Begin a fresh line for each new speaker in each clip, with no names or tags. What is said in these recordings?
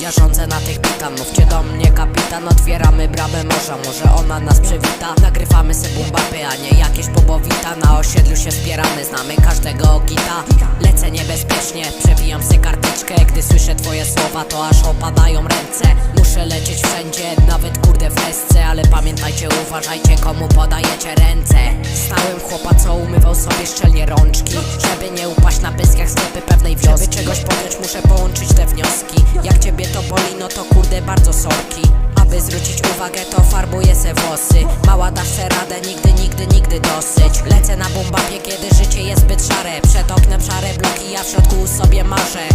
Ja rządzę na tych bitan, mówcie do mnie kapitan Otwieramy bramę morza, może ona nas przywita. Nagrywamy se bumbapy, a nie jakieś pobowita. Na osiedlu się wspieramy, znamy każdego kita Lecę niebezpiecznie, przewijam se karteczkę. Gdy słyszę twoje słowa, to aż opadają ręce. Muszę lecieć wszędzie, na uważajcie komu podajecie ręce. Stałem chłopa, co umywał sobie szczelnie rączki. Żeby nie upaść na pyskach sklepy pewnej wioski. Żeby czegoś podjąć, muszę połączyć te wnioski. Jak ciebie to boli, no to kurde bardzo sorki. Aby zwrócić uwagę to farbuję se włosy. Mała dasz se radę, nigdy, nigdy, nigdy dosyć. Lecę na bombapie, kiedy życie jest zbyt szare. Przed oknem szare bloki, ja w środku sobie marzę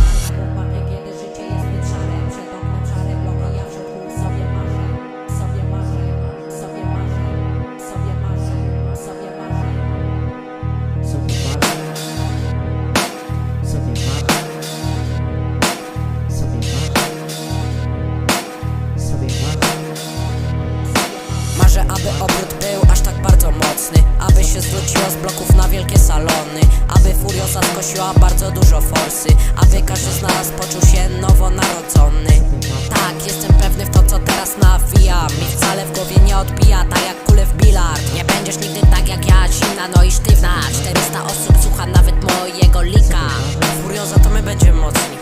przerzuciło z bloków na wielkie salony Aby Furiosa skosiła bardzo dużo forsy Aby każdy z nas poczuł się nowonarodzony. Tak, jestem pewny w to co teraz nawijam I wcale w głowie nie odbija, tak jak kule w bilard. Nie będziesz nigdy tak jak ja, zimna no i sztywna. 400 osób słucha nawet mojego lika. Furioza to my będziemy mocni.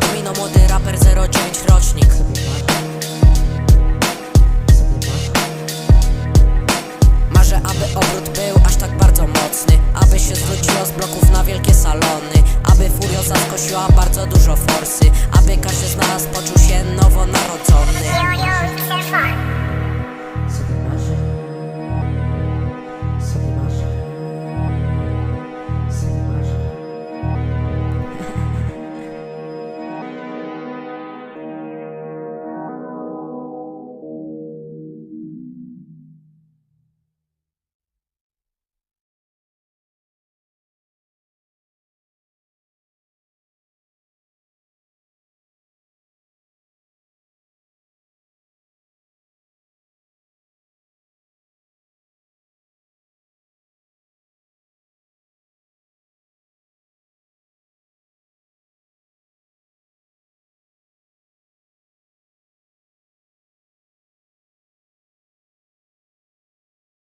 Domino młody raper 09 rocznik. salony. Aby furioza skosiła bardzo dużo forsy. Aby każdy z nas poczuł się nowo na